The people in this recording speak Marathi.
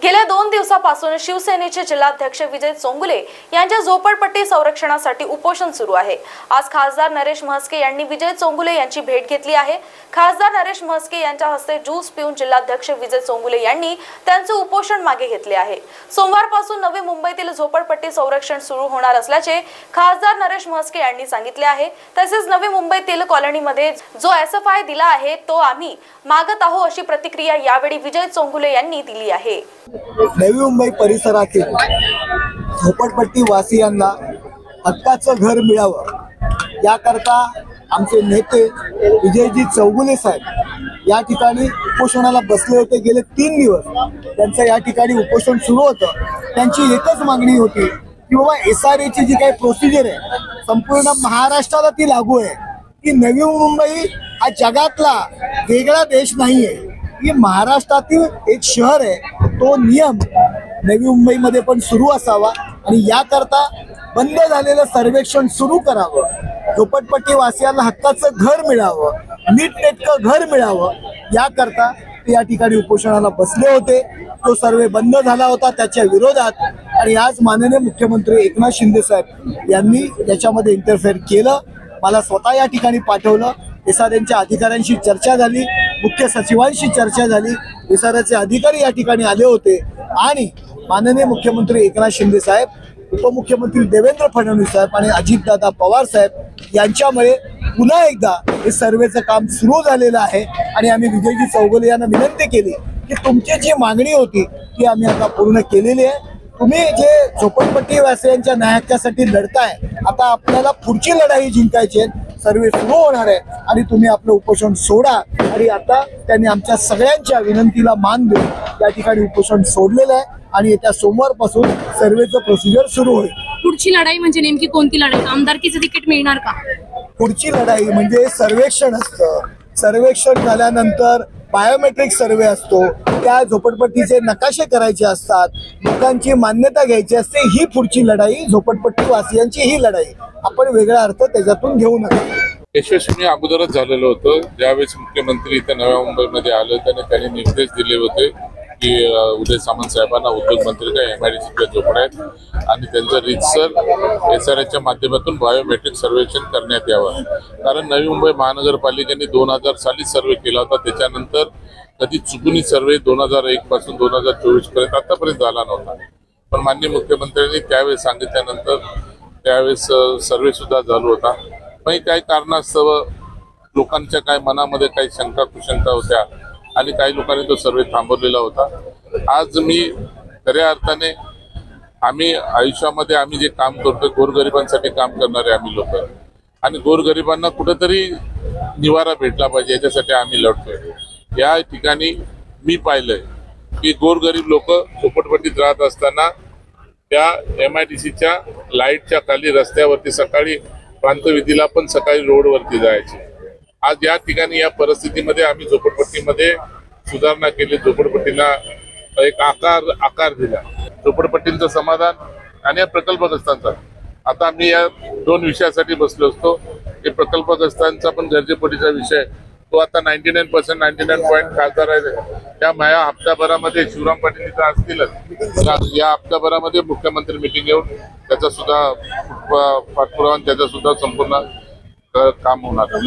¿Qué दोन दिवसापासून शिवसेनेचे जिल्हाध्यक्ष विजय चोंगुले यांच्या झोपडपट्टी संरक्षणासाठी उपोषण सुरू आहे. आज खासदार नरेश म्हस्के यांनी विजय चोंगुले यांची भेट घेतली आहे. खासदार नरेश म्हस्के यांच्या हस्ते ज्यूस पिऊन जिल्हाध्यक्ष विजय चोंगुले यांनी त्यांचे उपोषण मागे घेतले आहे. सोमवारपासून नवी मुंबईतील झोपडपट्टी संरक्षण सुरू होणार असल्याचे खासदार नरेश म्हस्के यांनी सांगितले आहे. तसेच नवी मुंबईतील कॉलनीमध्ये जो एस एफ आय दिला आहे तो आम्ही मागत आहो अशी प्रतिक्रिया यावेळी विजय चोंगुले यांनी दिली आहे. नवी मुंबई परिसरातील झोपडपट्टी वासियांना हक्काचं घर मिळावं. याकरता आमचे नेते विजयजी चौगुले साहेब या ठिकाणी उपोषणाला बसले होते. गेले तीन दिवस त्यांचं या ठिकाणी उपोषण सुरू होतं. त्यांची एकच मागणी होती की बाबा एस आर एची जी काही प्रोसिजर आहे संपूर्ण महाराष्ट्राला ती लागू आहे. की नवी मुंबई हा जगातला वेगळा देश नाही आहे की महाराष्ट्रातील एक शहर आहे. तो नियम नवी मुंबईमध्ये पण सुरू असावा आणि याकरता बंद झालेलं सर्वेक्षण सुरू करावं. झोपटपट्टी वासियांना हक्काचं घर मिळावं. नीटनेटकं घर मिळावं. याकरता ते या ठिकाणी उपोषणाला बसले होते. तो सर्वे बंद झाला होता त्याच्या विरोधात आणि आज माननीय मुख्यमंत्री एकनाथ शिंदे साहेब यांनी याच्यामध्ये इंटरफेअर केलं. मला स्वतः या ठिकाणी पाठवलं. एसआरएनच्या अधिकाऱ्यांशी चर्चा झाली. मुख्य सचिवांशी चर्चा झाली. विसाराचे अधिकारी या ठिकाणी आले होते. आणि माननीय मुख्यमंत्री एकनाथ शिंदे साहेब उपमुख्यमंत्री देवेंद्र फडणवीस साहेब आणि अजितदादा पवार साहेब यांच्यामुळे पुन्हा एकदा हे सर्वेचं काम सुरू झालेलं आहे आणि आम्ही विजयजी चौगले यांना विनंती केली की तुमची जी मागणी होती ती आम्ही आता पूर्ण केलेली आहे. तुम्ही जे झोपडपट्टी वासियांच्या न्यायासाठी लढताय आता आपल्याला पुढची लढाई जिंकायची आहे. सर्वे सुरू होणार आहे आणि तुम्ही आपलं उपोषण सोडा. आणि आता त्यांनी आमच्या सगळ्यांच्या विनंतीला मान देऊन या ठिकाणी उपोषण सोडलेलं आहे. आणि येत्या सोमवारपासून सर्वेचं प्रोसिजर सुरू होईल. पुढची लढाई म्हणजे नेमकी कोणती लढाई? आमदारकीचं तिकीट मिळणार का? पुढची लढाई म्हणजे सर्वेक्षण असतं. सर्वेक्षण झाल्यानंतर बायोमेट्रिक सर्वे असतो. त्या झोपडपट्टीचे नकाशे करायचे असतात. लोकांची मान्यता घ्यायची असते. ही पुढची लढाई झोपडपट्टी वासियांची ही लढाई. आपण वेगळा अर्थ त्याच्यातून घेऊ नका. यशस्वी अगोदरच झालेलं होतं. ज्यावेळेस मुख्यमंत्री इथं नव्या मुंबईमध्ये आलं त्याने त्यांनी निर्देश दिले होते की उदय सामंत साहेबांना उपयोग मंत्री काय एम आय डी सीच्या झोपड्या आहेत. आणि त्यांचं रितसर एस आर एच्या माध्यमातून बायोमेट्रिक सर्वेक्षण करण्यात यावं. कारण नवी मुंबई महानगरपालिकेने दोन हजार साली सर्वे केला होता. त्याच्यानंतर कधी चुकुनी सर्वे दोन हजार एक पासून दोन हजार चोवीसपर्यंत आतापर्यंत झाला नव्हता. पण माननीय मुख्यमंत्र्यांनी त्यावेळेस सांगितल्यानंतर त्यावेळेस सर्वे सुद्धा चालू होता. नाही काही कारणास्तव लोकांच्या काय मनामध्ये काही शंका कुशंका होत्या आणि काही लोकांनी तो सर्वे थांबवलेला होता. आज मी खऱ्या अर्थाने आम्ही आयुष्यामध्ये आम्ही जे काम करतोय गोरगरिबांसाठी काम करणारे आम्ही लोक. आणि गोरगरिबांना कुठेतरी निवारा भेटला पाहिजे याच्यासाठी आम्ही लढतोय. या ठिकाणी मी पाहिलंय की गोरगरीब लोक झोपटपट्टीत राहत असताना त्या एम आय डी सीच्या लाईटच्या खाली रस्त्यावरती सकाळी प्रांतविधीला पण सकाळी रोडवरती जायचे. आज या ठिकाणी या परिस्थितीमध्ये आम्ही झोपडपट्टीमध्ये सुधारणा केली. झोपडपट्टीला एक आकार आकार दिला. झोपडपट्टींचं समाधान आणि या प्रकल्पग्रस्तांचा. आता आम्ही या दोन विषयासाठी बसलो असतो. हे प्रकल्पग्रस्तांचा पण गरजेपोटीचा विषय तो आता ninety nine percent ninety nine point खासदार आहे. त्या माया हप्त्याभरामध्ये शिवराम पाटील इथं असतीलच या- हप्त्याभरामध्ये मुख्यमंत्री मिटिंग घेऊन त्याचा सुद्धा पाठपुरावा त्याचा सुद्धा संपूर्ण काम होणार.